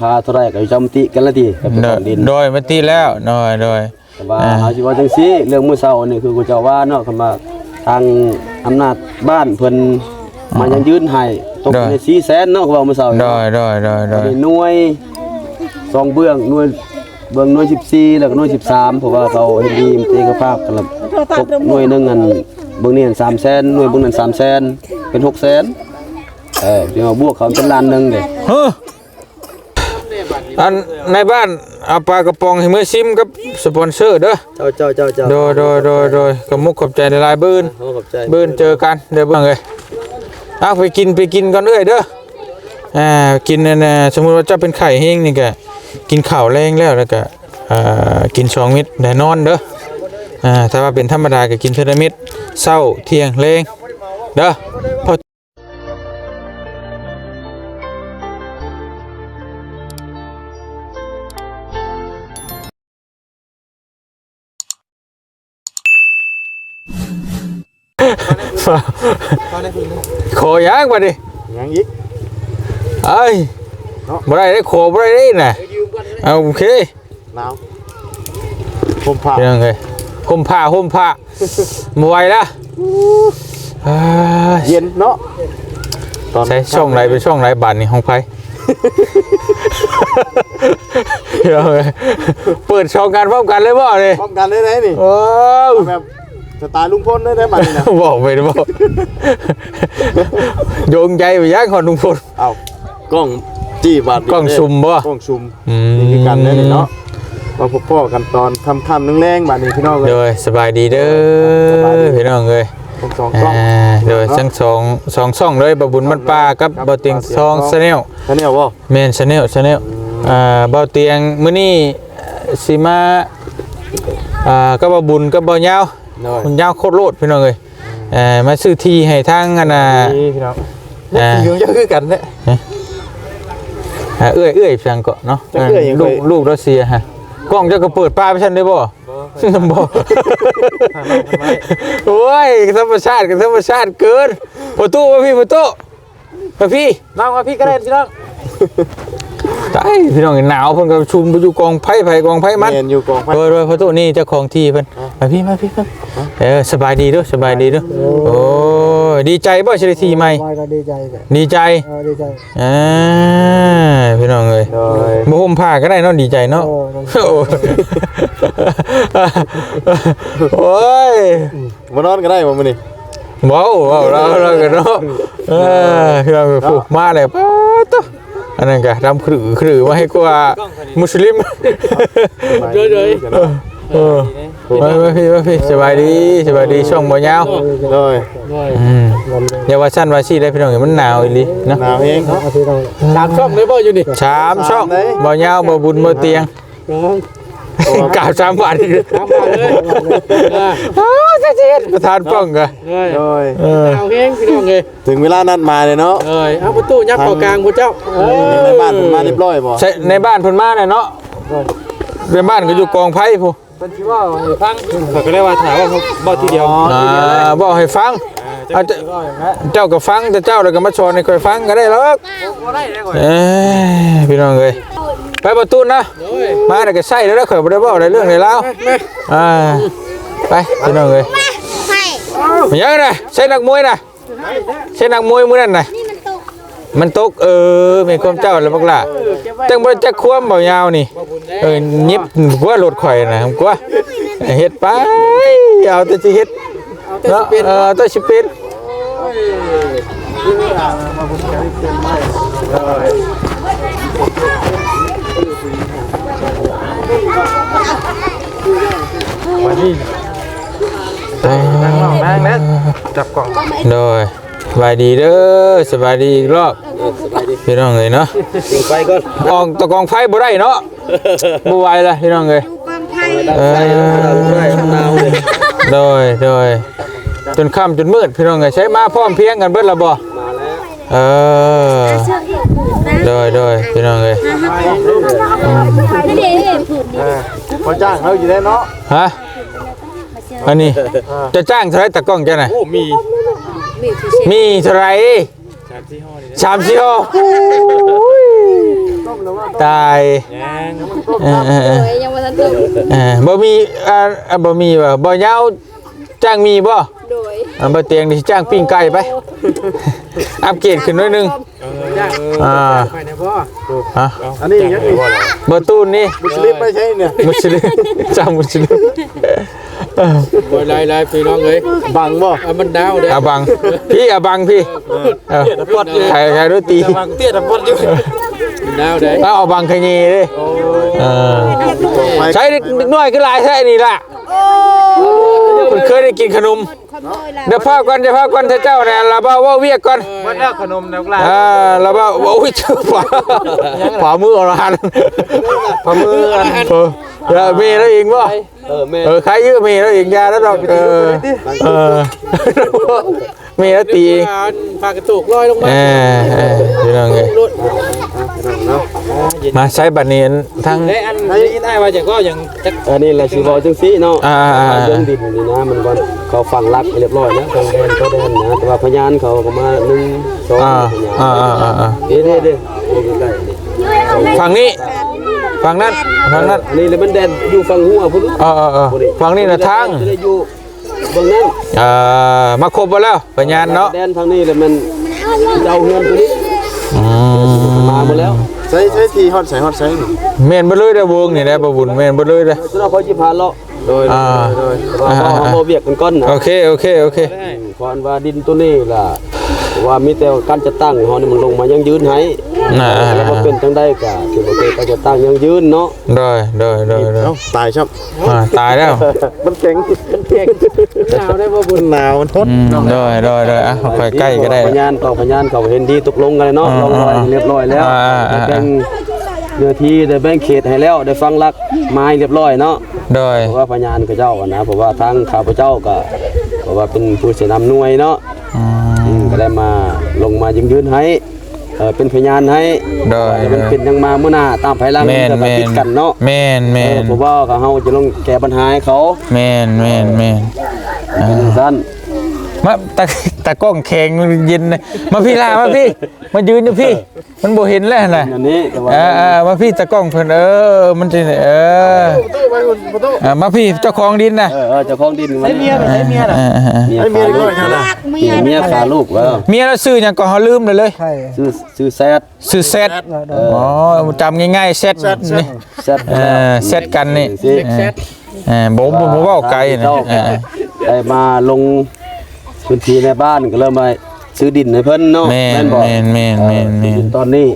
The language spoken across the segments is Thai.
ค่าเท่าไหรก็จำติกันละทีกับเจ้าของดินโดยมาตีแล้วโดยโดยแต่ว่าเอาสิว่าจังซี่เรื่องมื้อเช้านี่คือกูเจ้าว่าเนาะคำว่าทางอำนาจบ้านเพิ่นมายังยืนให้ตกใน400,000เนาะเขาว่ามื้อเช้าโดยโดยโดยโดยในหน่วยสองเบื้องหน่วยเบื้องหน่วย14แล้วก็หน่วย13เพราะว่าเขาเห็นดีมีเอกภาพกันแล้วตกหน่วยหนึงอันเบื้องนี้อัน300,000หน่วยเบื้องนั้น300,000เป็น600,000เออสิมาบวกเขาเป็นล้านหนึงเด้เฮ้อ อันในบ้านเอาปลากระป๋องให้มือซิมกับสปอนเซอร์เด้อเจ้าเจ้าเจ้าเจ้าโดยโดยโดยโดยขอบมุกขอบใจในลายบืนโอ้ขอบใจบืนเจอกันเดี๋ยวเบิ่งเลยเอาไปกินไปกินก่อนเอ้ยเด้ออ่ากินนั่นน่ะสมมุติว่าเจ้าเป็นไข่เฮงนี่ก็กินข้าวแรงแล้วแล้วก็อ่ากินสองเม็ดได้นอนเด้ออ่าถ้าว่าเป็นธรรมดาก็กินเทอละเม็ดเช้าเที่ยงแรงเด้อพอ ขอยางมาดิยังอีกเอ้ยบ่ได้ได้ขอบ่ได้ได้น่ะเอาโอเคหนาวผมผ่าเป็นยังไงห่มผ้าห่มผ้าบ่ไหวละเอ้ยเย็นเนาะใช้ช่องไหนเป็นช่องไหนบาทนี่ห้องไผเดี๋ยวเอ้ยเปิดช่องกันพร้อมกันเลยบ่นี่ป้องกันได้ไหมนี่โอ้วแบบ สไตล์ลุงพลได้ไหมมันนี่นะ บอกไปนะบอกโยงใจไปยักของลุงพล เอากล้องจี้บาดกล้องซุ่มบ่กล้องซุ่มอืม นี่คือกันได้นี่เนาะมาพบพ่อกันตอนค่ำๆแรงๆบาดนี้พี่น้องเลย โดยสบายดีเด้สบายดีอพี่น้องเอ้ยผมสองกล้องอ่าโดยทั้งสองสองช่องเลยบะบุญมันปลากับเบาเตียงซองชาแนลท่านเนี่ยว่าเมนชาแนลชาแนลอ่าเบาเตียงมื้อนี้สิมาอ่าก็บะบุญกับเบายาว หน่อยคุณยาวโคตรโลดพี่น้องเอ้ยเอ่อมาซื้อที่ให้ทางอันน่ะ นี่พี่น้องอ่าเดี๋ยวจะคือกันแหละอ่าเอื้อยเอื้อยเพียงก็เนาะจักเอื้อยยังลูกเคยลูกรัสเซียฮะกล้องเจะก็เปิดป้าไปฉันได้บ่บ่โอ้ยธรรมชาติกับธรรมชาติเกินประตูมาพี่ประตูมาพี่น้องมาพี่ก็ได้พี่น้อง ตายพี่น้องหนาวเพิ่นก็ชุมไปอยู่กองไผ่ไผ่กองไผ่มันเรียนอยู่กองไฟโดยโดยประตูนี่เจ้าของที่เพิ่นมาพี่มาพี่เพิ่นเออสบายดีเด้อสบายดีเด้อโอ้ยดีใจบ่สิได้ที่ใหม่ไม่ก็ดีใจเลยดีใจเออดีใจอ่าพี่น้องเอ้ยโดยบ่ห่มผ้าก็ได้เนาะดีใจเนาะโอ้โอ้ยโอ้ยมานอนก็ได้บ่มื้อนี้ว้าวว้าวเราเรากันเนาะเออเราไปผูกมาเลยป๊าดตัว อันนั้นก็ทำขรือขรือมาให้กว่ามุสลิมเดี๋ยวเออมามาพี่มาพี่สบายดีสบายดีช่องบ่ยาวโดยอืมอย่าว่าสั้นว่าซี่ได้พี่น้องเอ้ยมันหนาวอีหลีเนาะหนาวเองอาทิตย์ต้องสามช่องเลยบ่อยู่นี่สามช่องบ่ยาวบ่บุญบ่เตียง กราบสามบาทอีกทำมาเลยอ้าวเจ็ดประธานป้องก็เลยโดยเออเอาเฮงพี่น้องเลยถึงเวลานัดมาเลยเนาะเอ้ยเอาประตูยับเข้ากลางพระเจ้าเอ้ยในบ้านผมมาเรียบร้อยบ่ใช่ในบ้านเพิ่นมาน่ะเนาะในบ้านก็อยู่กองไผ่พูเป็นที่ว่าให้ฟังเขาก็ได้ว่าถามว่าเขาบ่ทีเดียวอ่าบอกให้ฟังเอาเจ้าเจ้าก็ฟังแต่เจ้าแล้วก็มาสอนให้ค่อยฟังก็ได้หรอกบ่ได้ได้ก่อนเอ้ยพี่น้องเอ้ย ไปประตูนะเอ้ยมาแล้วก็ใส่แล้วข่อยบ่ได้บอกอะไรเรื่องไหนแล้วอ่าไปพี่น้องเอ้ยให้มันยังไงใช่นักมวยน่ะใช่นักมวยมื้อนั้นน่ะนี่มันตกมันตกเออแม่ความเจ้าแล้วบักล่ะจังบ่จักความเบายาวนี่เออยิบกว่ารถข่อยน่ะกว่าเฮ็ดไปเอาแต่สิเฮ็ดเนาะเออแต่สิเป็น นั่งนอกนั่งนะจับกล่องโดยสบายดีเด้อสบายดีอีกรอบพี่น้องเอ้ยเนาะไปก่อนออกตะกองไฟบ่ได้เนาะบ่ไหวละพี่น้องเอ้ยความไทยเออหนาวเลยโดยโดยจนค่ำจนมืดพี่น้องเอ้ยใช้มาพร้อมเพรียงกันเบิดละบ่มาแล้วเออ เชือกอีกผืนนะโดยโดยพี่น้องเอ้ยนี่เด็กผืนนี้พอจ้างเขาอยู่ได้เนาะฮะอันนี้จะจ้างเท่าไหรตะกล้องจ้ะน่ะโอ้มีมีเท่าไหรสามที่ห้อนี่สามสี่ห้อโอ้ยตายยังเออเออเออเอ้ยยังบ่ทันถึงเออบ่มีอ่าอ่าบ่มีบ่บ่ยาว จ้างมีบ่โดยอ่าบ่เตียงนี่จ้างปิ้งไก่ไป อัปเกรดขึ้นหน่อยหนึง อ่า ไปไหนพ่อฮะอันนี้ยังอีกบ่ตูนนี่มุสลิมไม่ใช่เนี่ยมุสลิมจ้างมุสลิมเออบ่ไล่ไล่พี่น้องเลยบังบ่มันดาวเด้อาบัง พี่อาบังพี่เออใครใครรู้ตี บังเตี้ยตะพดอยู่ ดาวเด้เอาเอาบังขยีเด้เออใช้เด็กน้อยก็หลายใช่นี่ล่ะมันเคยได้กินขนม เดี๋ยวพาก่อนเดี๋ยวพาก่อนเถอะเจ้าเนี่ยเราบ้าว่าเวียกก่อนมันแล้วขนมนักลาอ่าเราบ้าโอ้ยเจ้าฝ่าฝ่ามืออรหันฝ่ามืออันเออเดี๋ยวมีแล้วเองบ่เออแม่เออใครยื้อมีแล้วเองยาแล้วดอกเออเออมีแล้วตีเองพากระตุกลอยลงมาเออเออพี่น้องเอ้ยมาใช้บัตรเนียนทั้งเฮ้ยอันนี้ได้มาจากก็ยังจักอันนี้แหละสิเว้าจังซี่เนาะอ่าอ่าอ่าเรื่องดินนี่นะมันก่อนเขาฟังรักให้เรียบร้อยนะทางแดนเขาแดนนะแต่ว่าพยานเขาก็มาหนึ่งสองอ่าพยานอ่าอ่าอ่าอ่าเด้เด้เด้โอ้ยใกล้ๆนี่ฝั่งนี้ฝั่งนั้นฝั่งนั้นอันนี้เลยมันแดนอยู่ฝั่งหัวพุ่นเออเออเออฝั่งนี้นะทางจะได้อยู่เบิ่งนั้นเอ่อมาครบไปแล้วปัญญาเนาะแดนทางนี้เลยมันเจ้าเฮือนตัวนี้อืมมาหมดแล้วใช้ใช้ทีฮอตใส่ฮอตใส่เมนบ่เลยเด้อวงนี่แหละบ่บุญเมนบ่เลยเด้อสำหรับเขาสิพาเลาะ โดยอ่าโดยว่าเขาเอาบ่เวียกกันก่อนนะโอเคโอเคโอเคเพราะว่าดินตัวนี้ล่ะว่ามีแต่การจะตั้งเฮานี่มันลงมายังยืนให้น่าแล้วก็เป็นจังได๋ก็คือบ่เคยก็จะตั้งยังยืนเนาะได้ได้ได้ได้ตายชับอ่าตายแล้วมันแข็งมันแข็งหนาวได้บ่บุญ หนาวมันทนอืมได้ได้ได้อะเอาไปใกล้ก็ได้ พยานต่อพยานเขาเห็นดีตกลงกันเลยเนาะอ่าลงรอยเรียบร้อยแล้วอ่าอ่าได้แบ่ง เนื้อที่ได้แบ่งเขตให้แล้วได้ฟังรักไม้เรียบร้อยเนาะได้เพราะว่าพยานเขาเจ้าอะนะเพราะว่าทางข้าพเจ้าก็เพราะว่าเป็นผู้เสนำหน่วยเนาะอือืมมก็ได้มาลงมายืนยืนให้เออเป็นพยานให้ได้ว่ามันเป็นยังมาเมื่อหน้าตามภายหลังแม่นจะมาแม่ตินดกันเนาะแม่นแม่เออนผมว่าเขาเฮาจะลงแก้ปัญหาให้เขาแม่นแม่นแม่นเป็นจังซั่น มาตะตะกล้องแข็งเย็นนะมาพี่ลามาพี่ มายืนอยู่พี่ มันบ่เห็นแล้วน่ะอันนี้แต่ว่าเออเออมาพี่ตะกล้องเพิ่นเออ มันจะเออเออมาพี่เจ้าของดินน่ะเออเออเจ้าของดินมันไอ้เมียน่ะไอ้เมียน่ะเออเออเออเมียไอ้เมียขาด้ลูวกยเท่านั้นเมียเมียขาลูกแล้วเมียเราซื้อหยังก็เฮาลืมเลยเลยชื่อชื่อแซดซื้อเซตอ๋อจำง่ายๆเซตนี่แซดเออเซตกันนี่สิเออเออบ่บ่บ่เว้าไกลนะเออได้มาลง พื้นที่ในบ้านก็เริ่มมาซื้อดินให้เพิ่นเนาะแม่นบ่แม่นแม่นแม่นแม่นตอนนี้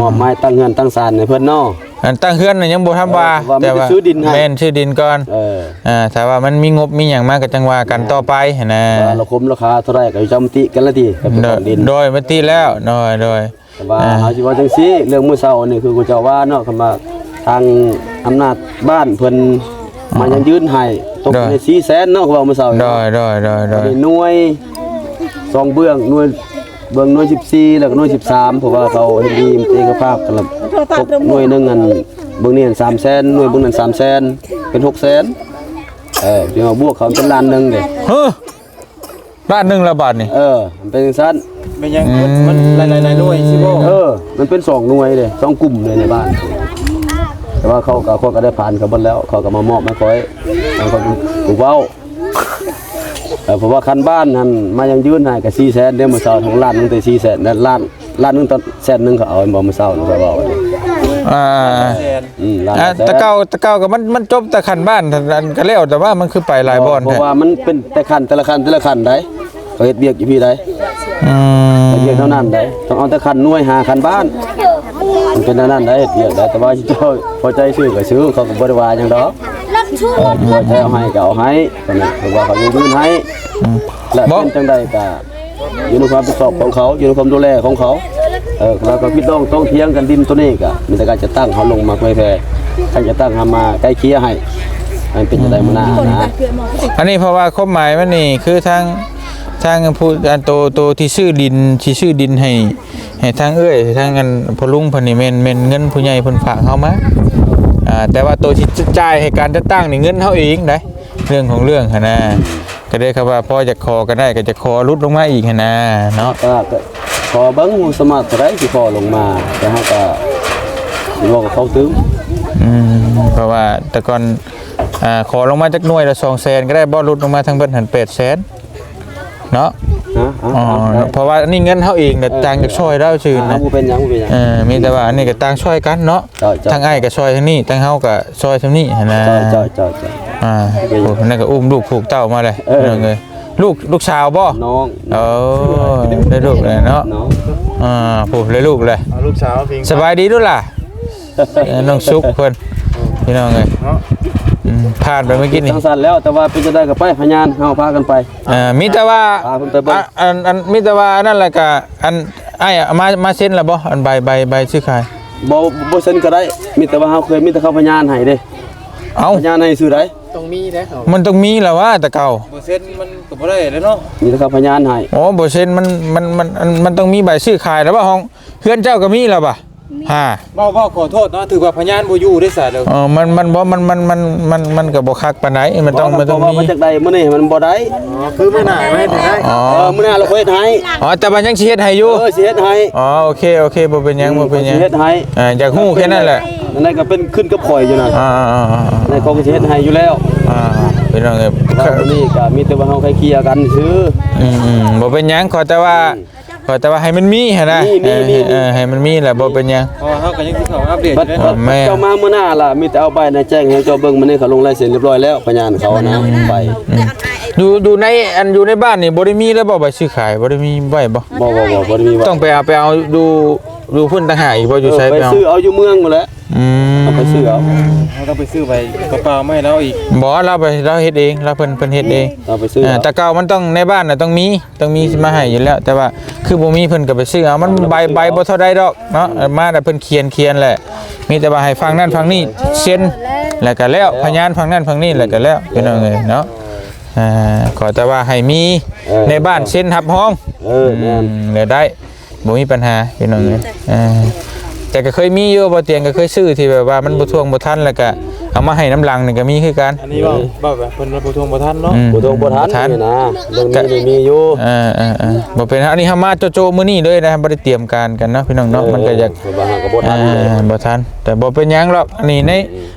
มอบไม้ตั้งเงินตั้งศาลให้เพิ่นเนาะ อันตั้งเฮือนน่ะยังบ่ทำว่าว่ามันแต่ว่าจะซื้อดินให้ แม่นซื้อดินก่อนเอออ่าถ้าว่ามันมีงบมีหยังมาก็จังว่ากันต่อไปหันนะว่าเราคุมราคาเท่าไหร่ก็จำติกันละทีกับโดเจ้ายของดิน โดยมาตีแล้วโดยโดย แต่ว่าเอาสิว่าจังซี่เรื่องมื้อเช้านี่คือกูเจ้าว่าเนาะคำว่าทางอำนาจบ้านเพิ่น มายังยืนให้ตกใน400,000เนาะเขาว่ามื้อเช้าโดยโดยโดยโดยได้หน่วยสองเบื้องหน่วยเบื้องหน่วย14แล้วก็หน่วย13เพราะว่าเขาเฮ็ดดีมีเอกภาพกันละตกหน่วยหนึงอันเบื้องนี้อัน300,000หน่วยเบื้องนั้น300,000เป็น600,000เออเดี๋ยวบวกเขาเป็นล้านหนึงเด้เฮ้อบ้านหนึงละบาทนี่ เออมันเป็นจังซั่นเป็นยังมันหลายๆหน่วยสิบ่เออ มันเป็นสองหน่วยเลยสองกลุ่มเลยในบ้าน แต่ว่าเขาก็เขาก็ได้ผ่านเขาหมดแล้ว เขาก็มามอบมาคอยแล้วเขาถูกเว้าเออเพราะว่าคันบ้านนั้นมายังยืนให้กับ4แสนเดี๋ยวมื้อเช้าของล้านหนึงแต่4แสนนั่นล้านล้านหนึงตอนแสนหนึงเขาเอาบ่มื้อเช้านี่เขาเว้าอ่าอืมล้านอ่าแสนตะเก้าตะเก้าก็มันมันจบแต่ขันบ้านอันก็แล้วแต่ว่ามันคือไปหลายบ่อนเพแท้ราะว่ามันเป็นแต่คันแต่ละคันแต่ละคันได้เขาเฮ็ดเบียกอยู่พี่ได้อืม เฮ็ดเบียกเท่านั้นได้ต้องเอาแต่คันหน่วยหาคันบ้านมัน เป็นเท่านั้นได้เฮ็ดเบียกได้แต่ว่าเจ้าพอใจซื้อก็ซื้อเขาก็บ่ได้ว่าหยังดอกรักชั่วเออพอใจเอาให้ก็เอาให้ตอนนี้เพราะว่าเขายังยืนให้และเป็นจังใดก็อยู่ในความรับผิดชอบของเขาอยู่ในความดูแลของเขาเออแล้วก็พี่ต้องต้องเถียงกันดินตัวนี้ก็มีแต่การจะตั้งเขาลงมาเผยแพร่ใครจะตั้งทำมาใกล้เคียให้ให้มันเป็นจังไดมื้อหน้านะอันนี้เพราะว่าความหมายมันนี่คือทางทางผู้อันโตโตที่ชื่อดินที่ชื่อดินให้ ให้ทางเอ้ยทางกันพอลุงเพิ่นนี่แม่นแม่นเงินผู้ใหญ่เพิ่นฝากเฮามาอ่าแต่ว่าตัวที่จ่ายให้การจัดตั้งนี่เงินเฮาเองได้เรื่องของเรื่องหั่นนะก็ได้ครับว่าพอจะขอก็ได้ก็จะขอลดลงมาอีกหั่นนะเนาะก็ก็ขอเบิ้งหูสมัครไรที่พอลงมาแต่ฮะก็สิบอกกับเขาตึงอืมเพราะว่าแต่ก่อนอ่าขอลงมาจากหน่วยละสองแสนก็ได้บ่ลดลงมาทั้งเบิดหันเป็ดแสนเนาะ นะเอาอ๋อเอาเพราะว่านี่เงินเฮาเองเนี่ยต่างจากช่วยเราชื่อเอานะผู้เป็นหยังผู้เป็นหยังเออมีแต่ว่าอันนี้ก็ต่างช่วยกันเนาะจ่อยจ่อยทั้งอ้ายก็ช่วยทั้งนี้ทั้งเฮาก็ช่วยทั้งนี้หันนะจ่อยจ่อยจ่อยจ่อยอ่าโอ้นั่นก็อุ้มลูกผูกเต้ามาเลยเออนั่นเลยลูกลูกสาวบ่น้องโอ้ได้ลูกเลยเนาะน้องอ่าผูกได้ลูกเลยลูกสาวพิงสบายดีด้วยล่ะเออน้องซุกเพิ่นพี่น้องเอ้ยอืม ผ่านไปเมื่อกี้นี่ทั้งสั้นแล้วแต่ว่าเป็นจะได้กับไปพยานเฮาพากันไปเอ่ามีแต่ว่าพาเพิ่นไปเบิ่งอะอันอันมีแต่ว่านั่นแหละก็อันไอ้ายมามาเซ็นแล้วบ่อันใบใบใบชื่อขายบ่บ่เซ็นก็ได้ มีแต่ว่าเฮาเคยมีแต่เขาพยานให้เด้เอ้าพยานให้ซื้อได้มันต้องมีแล้วว่าแต่เก่าบ่เซ็นมันก็บ่ได้แล้วเนาะมีแต่เขาพยานให้โอ้บ่เซ็นมันมันมันมันมันต้องมีใบชื่อขายแล้วว่าห้องเพื่อนเจ้าก็มีแล้วป่ะฮ่าเว้าเว้าขอโทษเนาะถือว่าพยานบ่อยู่ได้ซะเด้อเออมันมันบ่มันมันมันมันมันก็บ่คักปานใดมันต้องมันต้องเพราะว่ามีมันจากใดมื้อนี้มันบ่ได้คือมื้อหน้าไม่ได้อ๋อ เออมื้อหน้าเราค่อยเฮ็ดให้อ๋อแต่มันยังสิเฮ็ดให้อยู่เออสิเฮ็ดให้อ๋อโอเคโอเคบ่เป็นหยังบ่เป็นหยังสิเฮ็ดให้อ่าอยากฮู้แค่นั้นแหละนั่นนก็เป็นขึ้นกับข่อยอยู่น่ะอ่าอ่าอ่าในเขาก็สิเฮ็ดให้อยู่แล้วอ่าพี่น้องเอ้ยว่ามื้อนี้ก็มีแต่ว่าเฮาใครเคลียร์กันซื่ออืมอืมบ่เป็นหยังขอแต่ว่า ขอแต่ว่าให้มันมีหั่นนะมีมีมี เออให้มันมีแหละบ่เป็นหยังเพราะว่าเฮาก็ยังสิเข้าอัปเดตอบัดยู่เด้บัดแม่ เจ้ามามื้อหน้าล่ะมีแต่เอาใบนะแจ้งให้เจ้าเบิ่งมื้อนี้เขาลงลายเซ็นเรียบร้อยแล้วพยานเขานะไปอยู่อยู่ในอันอยู่ในบ้านนี่บ่ได้มีแล้วบ่ใบซื้อขายบ่ได้มีไว้บ่บ่บ่บ่บ่ได้มีว่าต้องไปเอาไปเอาดู ดูพุ่นต่างหากอีกบ่อยู่เออใช้ไปไปเอาซื้อเอาอยู่เมืองหมดแล้วอืมเอาไปซื้อเอาเฮาต้องไปซื้อใบกระเป๋ามาให้เราอีกบ่เราไปเราเฮ็ดเองเราเพิ่นเพิ่นเฮ็ดเองเอาไปซื้ออ่าเอาแต่เก่ามันต้องในบ้านน่ะต้องมีต้องมีมาให้อยู่แล้ว แต่ว่าคือบ่มีเพิ่นก็ไปซื้อเอามันใบใบบ่เท่าใดดอกเนาะเอามาแต่เพิ่นเขียนเขียนแหละ มีแต่ว่าให้ฟังนั่นฟังนี่เซ็นแล้วก็แล้วพยานฟังนั่นฟังนี่แล้วก็แล้วพี่น้องเอ้ยเนาะอ่าขอแต่ว่าให้มีในบ้านเซ็นรับห้อง เออแม่นอืมเดี๋ยวได้ บ่มีปัญหาพี่น้องเอ้ยอ่าแต่ก็เคยมีอยู่บ่เตียงก็เคยซื้อที่แบบว่ามันบ่ทวงบ่ทันแล้วก็เอามาให้น้ำลังนี่ก็มีคือกัน อันนี้ว่าบ่แบบเพิ่นบ่ทวงบ่ทันเนาะอืม บ่ทงบ่ทันนี่นะเรื่องนี้นี่มีอยู่เอ่าอ่าอ่าบ่เป็นอันนี้เฮามาโจๆมื้อนี้เลยนะครับบ่ได้เตรียมการกันเนาะพี่น้องเนาะมันก็อยาก เออบ่หาก็บ่ทัอ่านเลยบ่ทันแต่บ่เป็นหยังหรอกอันนี้ใน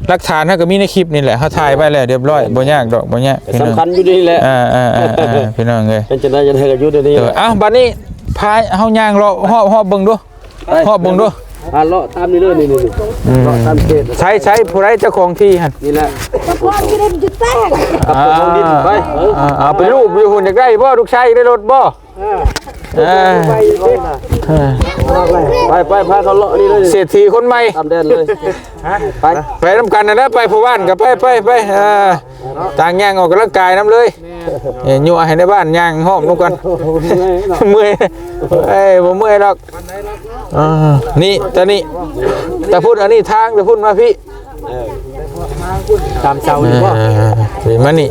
หลักฐานเฮาก็มีในคลิปนี่แหละเฮาถ่ายไว้แล้วเรียบร้อยบ่ยากดอกบ่ยากพี่น้องสำคัญอยู่นี่แหละอ่าอ่าอ่าอ่าพี่น้องเอ้ยเป็นจังได๋จะให้ก็อยู่เดี๋ยวนี้เอออ้าวบัดนี้ พาเฮาย่างเลาะฮอบฮอบเบิ่งดูฮอบเบิ่งดูอ่าเลาะตามนี่เลยนี่นี่นี่เลาะตามเขตใช้ใช้ผู้ใดเจ้าของที่หั่นนี่แหละพ่อที่ได้มันจะแตกกับตัวของดินไปเอออ่าเอาไปลูกอยู่หุ่นอยากได้บ่ลูกชายอยากได้รถบ่เออ ไปไปพาเขาเลาะนี่เลยเศรษฐีคนใหม่ตามแดนเลยไปไปน้ำกันนะนะไปผู้บ้านกับไปไปไปเอ่าต่างย่างออกกำลังกายน้ำเลยเอ้ยยั่วให้ในบ้านย่างหอมนุกันเมื่อยเอ้ยผมเมื่อยหรอกอ่านี่ตอนนี้แต่พูดอันนี้ทางแต่พูดมาพี่ตามเสาเอนี่บ่อนี่มานี่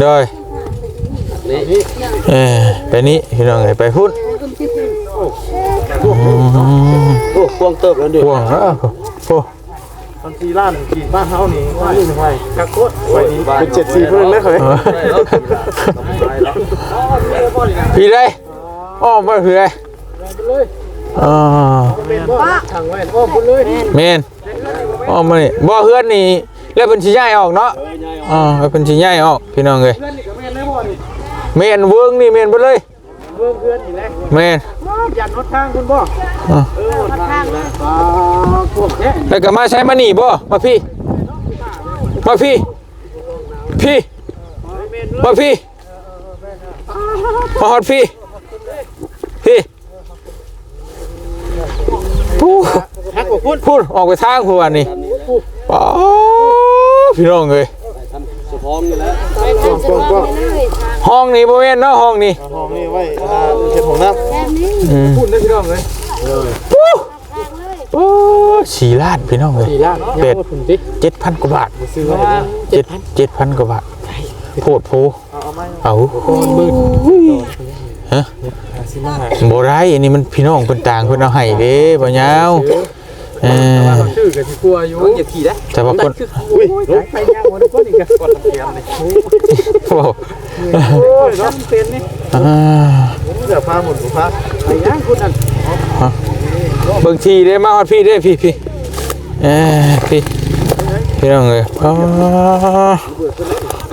โดยนี่ เออไปนี่พี่น้องเอ้ยไปพูดโอ้พวงเติบแล้วดิห่วงเอ้าโอ้บางทีร้านที่บ้านเฮานี่ว่านี่ไผกะโคตรไปนี่เป็น74เพิ่นเลยเคยพี่เลยอ้อมไปพี่เลยอ่าเมนอ๋อมานี่บ่เฮือนนี่แล้วเป็นสิย้ายออกเนาะอ๋อแล้วเป็นสิย้ายออกพี่น้องเอ้ย เมนเวิงนี่เมนไปเลยเวิงเฮือนนี่แหละเมนยันรถทางคุณบ่อะพวกแท้แล้วก็มาใช้มานี่บ่มาพี่ มาพี่ พี่มาพี่มาฮอดพี่ พี่พูดฮักบ่พุ่นพูดออกไปทางพูดวันนี้ป๋อพี่น้องเอ้ย สะพองนี่แหละกว้างห้องนี้บ่แม่นเนาะห้องนี้ๆห้องนี้ไว้อ่าเฮ็ดห้องน้ำอืมพุ่นได้พี่น้องเลยโอ้สี่ล้านพี่น้องเลย4ล้านเป็ดพุ่นติเจ็ดพันกว่าบาทซื้อไว้เจ็ดเจ็ดพันกว่าบาทโพดโพเอาฮะบ่ได้อันนี้มันพี่น้องเป็นต่างเพิ่นเอาให้เด้บ่ยาว เออชื่อกับที่กลัวอยู่อย่าขี่ได้แต่ว่าคน อุ้ยใครย่างวันนี้ก็นี่กันก่อนเตรียมเลยโอ้โหโอ้ยเนาะเป็นนี่อ่าเดี๋ยวพาหมดพาใครย่างคุณนั่นเบิ่งทีได้มาฮอดพี่ได้พี่พี่เอ้ยพี่พี่น้องเอ้ยอ๋อ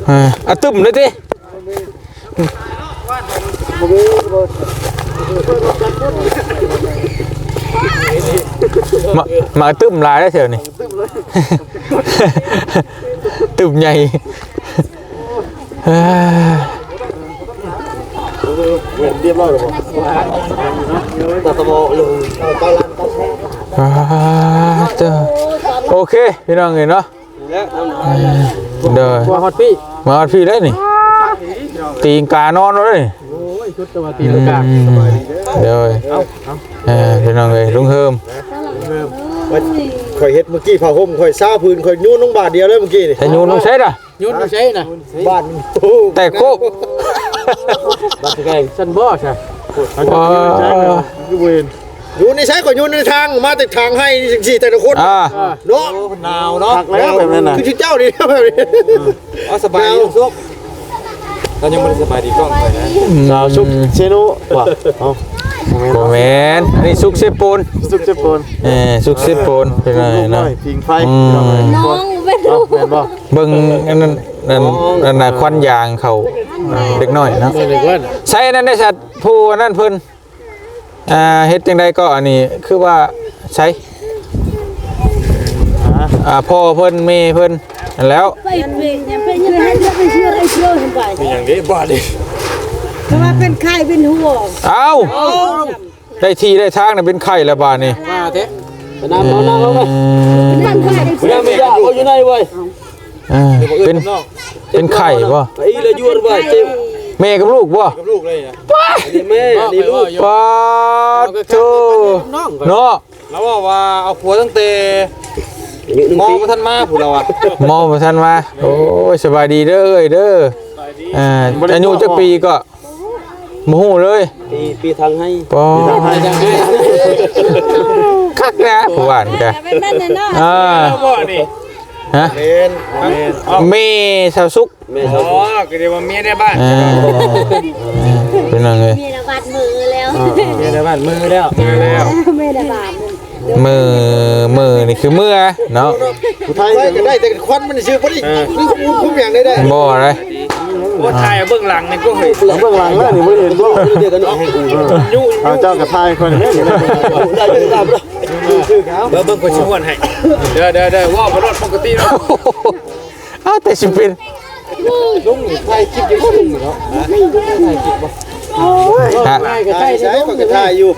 อ่าอะตึมเลยติ มามาตึมหลายได้วเถอะนี่ ตึมใหญ่เอ้ยเรียบร้อยแล้วบ่ตาตะโบลงอ่าเจ้าโอเคพี่น้องเห็นเนาะเดี๋ยวกลัวฮอตปี้มาฮอดพี่ได้นี่ตีนกานอนเลยโอ้ยชุดตะวันตีลังกาเดี๋ยวเออพี่น้องเลยลุงเฮิมข่อยเฮ็ดเมื่อกี้ผ้าห่มข่อยซาพื้นข่อยยูนลงบาทเดียวเลยเมื่อกี้นี่แต่ยูนต้องใช้ด่ะยุ่นใช่น่ะบาทโอ้แต่โคกบัตรแกงซันบ่ใช่อ่ายูเวนยูในใช้ข่อยยูในทางมาแต่ทางให้จังซี่แต่ละคนอ่าเนาะหนาวเนาะหักแล้วแบบนั้นน่ะคือเจ้านี่แบบนี้อ๋อสบายดีซุกเรายังไม่ได้สบายดีกล้องเลยนะสาวชุบเชโนว่ะเอา โมเมนอันนี้ซุกเซปูนสุกเจ็บปนเออซุกเซปูนเป็นไงลูกน้เนาะอยพิงไฟอืมน้องไม่รู้แม่นบ่เบิ่งอันนั้นนั่นนั่นน่ะควันยางเขาเด็กน้อยเนาะเด็กว่าใช้อันนั้นได้สัตว์ผู้อันนั้นเพิ่นอ่าเฮ็ดจังไดก็อันนี้คือว่าใช้อ่าพ่อเพิ่นแม่เพิ่นนั่นแล้วไปเป็นยังเป็นยังไงจะไปเชื่อไอ้เชื่อเห็นไปอย่างนี้บาทนี่ เพราะว่าเป็นไข้เป็นหัวเอ้าได้ที่ได้ทางน่ะเป็นไข่แล้วบาดนี้มาเถอะน้ำน้ำน้ำน้ำเป็นไข้เป็นน้ำไม่ยากเขาอยู่ไหนเว้ยอ่าเป็นเป็นไข่บ่ไอ้เลยยวดเว้ยเจ็บแม่กับลูกบ่ลูกเลยนะนี่แม่นี่ลูกปาโตน้องเนาะแล้วว่าว่าเอาผัวตั้งแต่มองมาท่านมาผู้เราอะมอบ่ทันมาโอ้ยสบายดีเด้อเอ้ยเด้ออ่าอายุจักปีก็ บ่ฮู้เลยปีปีทางให้ปอคักนะผู้หวานกะเป็นนั่นน่ะเนาะอ่าบ่นี่ฮะเล่นเมสาวสุกแม่ชอบอ๋อก็เดี๋ยวว่าเมียในบ้านอ่าเป็นยังไงมีระบาดมือแล้วเมียในบ้านมือแล้วมือแล้วไม่ระบาดมือมือนี่คือมือเนาะผู้ไทยก็ได้แต่ควันมันชื่อบ่ได้คือคุ้มอย่างได้ได้บ่อะไร ว่าถ่ายเบื้องหลังนี่ก็เห็นเบื้องหลังแล้วนี่บ่เห็นบ่เดียวกันเนาะยุ่เอาเจ้ากับทายคนนี้นี่ได้ได้ตามแล้วเบิ่งเบิ่งคนชวนให้เด้อเด้อเด้อว่าบ่รถปกติเนาะอ้าวแต่สิเป็นลุงไทยคิดอยู่ลุงเนาะหาก็ใช่ใช่ก็กระทายอยู่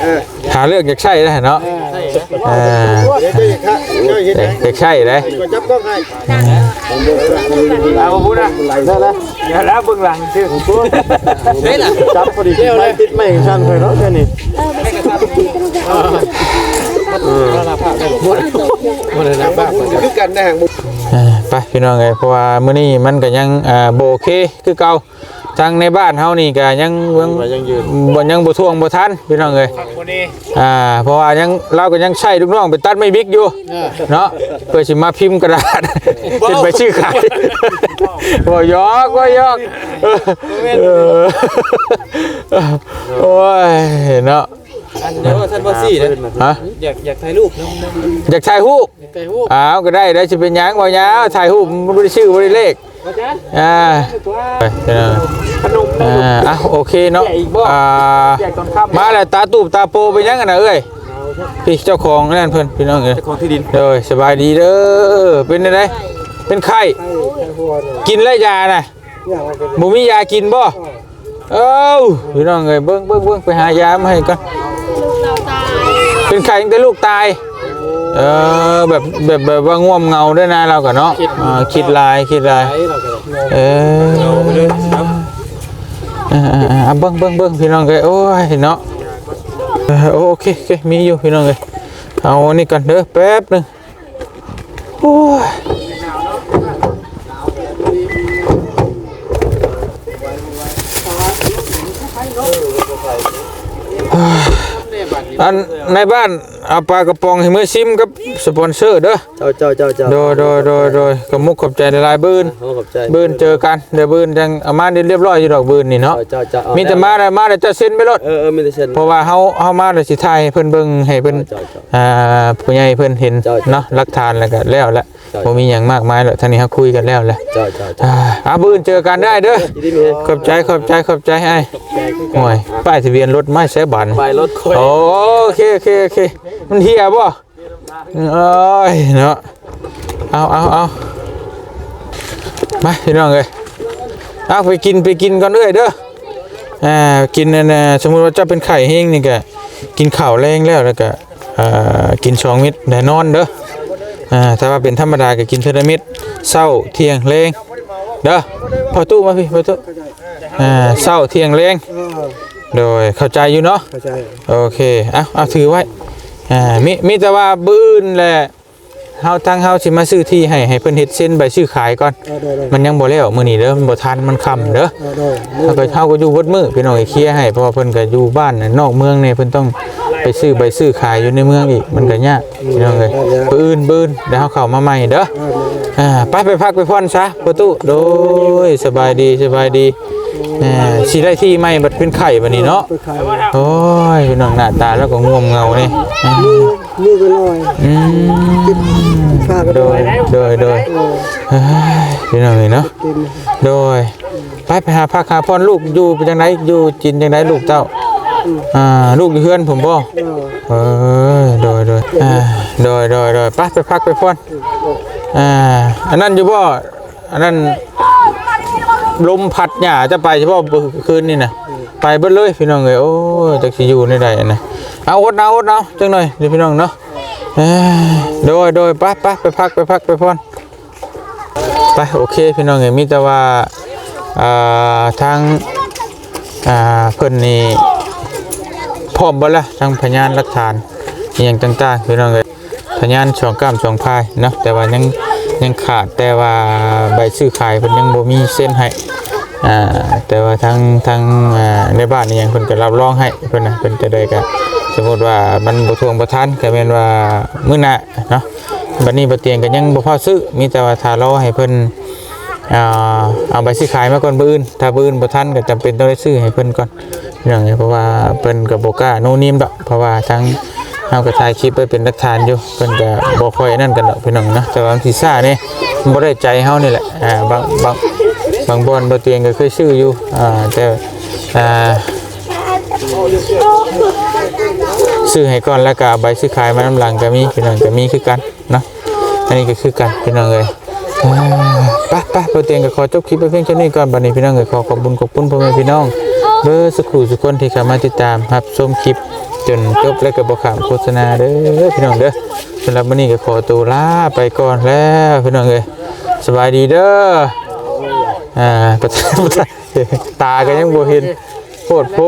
เออหาเรื่องอยากใช่ได้เนาะ อ่าเดี๋ยวจะค่ะเจ้าเฮ็ดอยากใช่เลยก็จับต้องให้เอาพูดนะได้แล้วอย่าแล้วเบื้องหลังชื่อตัวนี่ล่ะจับพอดีไฟติดไม่ชันเลยเนาะแค่นี้มันนะบ้าคือกันนะหางมุอ่าไปพี่น้องเอ้ยเพราะว่ามื้อนี้มันก็ยังอ่าบ่โอเคคือเก่า ทางในบ้านเฮานี่ก็ยังยังยังยืนบ่ยังบ่ท่วงบ่ทันพี่น้องเอ้ยคนนี้อ่าเพราะว่ายังเราก็ยังใช้ลูกน้องไปตัดไม่บิ๊กอยู่เนาะเพื่อสิมาพิมพ์กระดาษเป็นใบชื่อขายบ่ยอกบ่ยอกเออโอ้ยเนาะอันเดี๋ยวท่านว่าสี่นะฮะอยากอยากถ่ายรูปน้ำน้ำอยากถ่ายรูปไก่ฮู้อ้าวก็ได้ได้สิเป็นหยังบ่ยาวถ่ายรูปมันบ่ได้ชื่อบ่ได้เลข อ่าไปเด้อขนมอ่าอะโอเคเนาะอ่าแจกตอนค่ำมาแล้วตาตูบตาโปไปยังกันนะเอ้ยพี่เจ้าของนั่นเพิ่นพี่น้องเอ้ยของที่ดินเด้อสบายดีเด้อเป็นไดเป็นไข้กินแล้วยาน่ะบ่มียากินบ่เอ้าพี่น้องเอ้ยเบิ่งเบิ่งเบิ่งไปหายามาให้ก่อนเป็นไข้ตั้งแต่ลูกตาย เออแบบแบบแบบว่าง่วมเงาด้วยนะเราก็เนาะอ่าคิดลายคิดลายเอออ่าอ่าอ่าเบิ่งเบิ่งเบิ่งพี่น้องเอ้ยโอ้ยเนาะเออโอเคโอเคมีอยู่พี่น้องเลยเอาอันนี้ก่อนเด้อแป๊บหนึงโอ้ยอันในบ้าน เอาปลากระป๋องให้มือซิมกับสปอนเซอร์เด้อเจ้าเจ้าเจ้าเจ้าโดยโดยโดยโดยก็มุกขอบใจหลายๆบืนโอ้ขอบใจบืนเจอกันเดี๋ยวบืนจังเอามาเรียบร้อยอยู่ดอกบืนนี่เนาะเจ้าเจ้าเจ้ามีแต่มาแล้วมาแล้วจะเซ็นไปรถเออเออมีแต่เช่นเพราะว่าเฮาเฮามาแล้วสิถ่ายให้เพิ่นเบิ่งให้เพิ่นเจ้าเจ้าอ่าผู้ใหญ่เพิ่นเห็นเจ้าเนาะหลักฐานแล้วก็แล้วแหละเจ้าบ่มีหยังมากมายแล้วท่านนี้เฮาคุยกันแล้วแหละเจ้าเจ้าเจ้าอ่าอาบืนเจอกันได้เด้อยินดีมีขอบใจขอบใจขอบใจไอ้โอ้ยป้ายทะเบียนรถไม่ใช่บันไปรถค่อยโอเคโอเคโอเคมันเฮียบ่โอ้ยเนาะเอาเอาเอามาพี่น้องเอ้ยเอาไปกินไปกินก่อนเอ้ยเด้ออ่ากินนั่นน่ะสมมุติว่าเจ้าเป็นไข่เฮงนี่ก็กินข้าวแรงแล้วแล้วก็อ่ากินสองเม็ดได้นอนเด้ออ่าถ้าว่าเป็นธรรมดาก็กินเทอละเม็ดเช้าเที่ยงแรงเด้อพอตู้มาพี่พอตู้อ่าเช้าเที่ยงแรงโดยเข้าใจอยู่เนาะเข้าใจโอเคเอาเอาถือไว้ อ่ามีมีแต่ว่าบื้ออื่นแหละเฮาทางเฮาสิมาซื้อที่ให้ให้เพิ่นเฮ็ดเส้นใบซื้อขายก่อน เอาได้ได้มันยังบ่แล้วมื้อนี้เด้อมันบ่ทันมันค่ำเด้อ เอาได้เฮาก็เฮาก็อยู่เบดมื้อพี่น้องให้เคลียร์ให้เพราะว่าเพิ่นก็อยู่บ้านน่ะนอกเมืองนี่เพิ่นต้อง ไปซื้อใบซื้อขายอยู่ในเมืองอีกมันก็ยากพี่น้องเอ้ยบื้ออื่นบื้ออื่นเดี๋ยวเฮาเข้ามาใหม่เด้ออ่าไปไปพักไปพรซะประตูโดยสบายดีสบายดีอ่าสิได้ที่ใหม่บัดเป็นไข่บัดนี้เนาะโอ้ยพี่น้องหน้าตาแล้วก็ง่วงเงาเนี่ยมือก็ลอยอืมโดยโดยโดยเฮ้ยพี่น้องนี่เนาะเต็มโดยไปไปหาพักหาพรลูกอยู่เป็นจังไดอยู่จินจังไดลูกเจ้า อ่าลูกอยู่เฮือนผมบ่เออเออโดยโดยอ่าโดยโดยโดยไปไปพักไปพรอ่าอันนั้นอยู่บ่อันนั้นลมพัดหญ้าจะไปเฉพาะคืนนี่นะไปเบิดเลยพี่น้องเอ้ยโอ้จักสิอยู่ในใดนะเอาอดเอาอดเอาจังหน่อยเดี๋ยวพี่น้องเนาะเอ้ยโดยโดยไปไปไปพักไปพักไปพรไปโอเคพี่น้องเอ้ยมีแต่ว่าอ่าทางอ่าเพิ่นนี่ พร้อมบ่ละทางพยานหลักฐานอหย่างต่างๆพี่น้องเอ้ยพยานสองกล้ามสองพายเนาะแต่ว่ายังยังขาดแต่ว่าใบซื้อขายเพิ่นยังบ่มีเส้นให้อ่าแต่ว่าทางทางอ่าในบ้านนี่ยังเพิ่นก็รับรองให้เพิ่นน่ะเพิ่นจะได้ก็สมมุติว่ามันบ่ทวงบ่ทันก็แม่นว่ามื้อหน้าเนาะบัดนี้บ่เตียงก็ยังบ่พอซื้อมีแต่ว่าถ้ารอให้เพิ่นอ่าเอาใบซื้อขายมาก่อนมื้ออื่นถ้ามื้ออื่นบ่ทันก็จำเป็นต้องได้ซื้อให้เพิ่นก่อน เรื่องนี้เพราะว่าเพิ่นก็บ่กล้าโนนิมดอกเพราะว่าทางเฮาก็ถ่ายคลิปไว้เป็นหลักฐานอยู่เพิ่นก็บ่ค่อยนั่นกันดอกพี่น้องนะแต่ว่าบางทีซ่านี่มันบ่ได้ใจเฮานี่แหละอ่าบางบางบางบอนบางเตียงก็เคยซื้ออยู่อ่าแต่อ่าซื้อให้ก่อนแล้วก็ใบซื้อขายมาน้ำหลังก็มีพี่น้องก็มีคือกันเนาะอันนี้ก็คือกันพี่น้องเลยอ่าไปไปบเตียงก็ขอจบคลิปไปเพียงเท่านี้ก่อนบัดนี้พี่น้องก็ขอขอบคุณขอบคุณพ่อแม่พี่น้อง เบอร์สักครู่สุกคนที่เข้ามาติดตามครับชมคลิปจนจบและกับ่ขามโฆษณาเด้อพี่น้องเด้อสำหรับวันนี้ก็ขอตัวลาไปก่อนแล้วพี่น้องเลยสบายดีเด้ออ่าประธานประธานตาก็ยังบ่เห็นโคตรโพ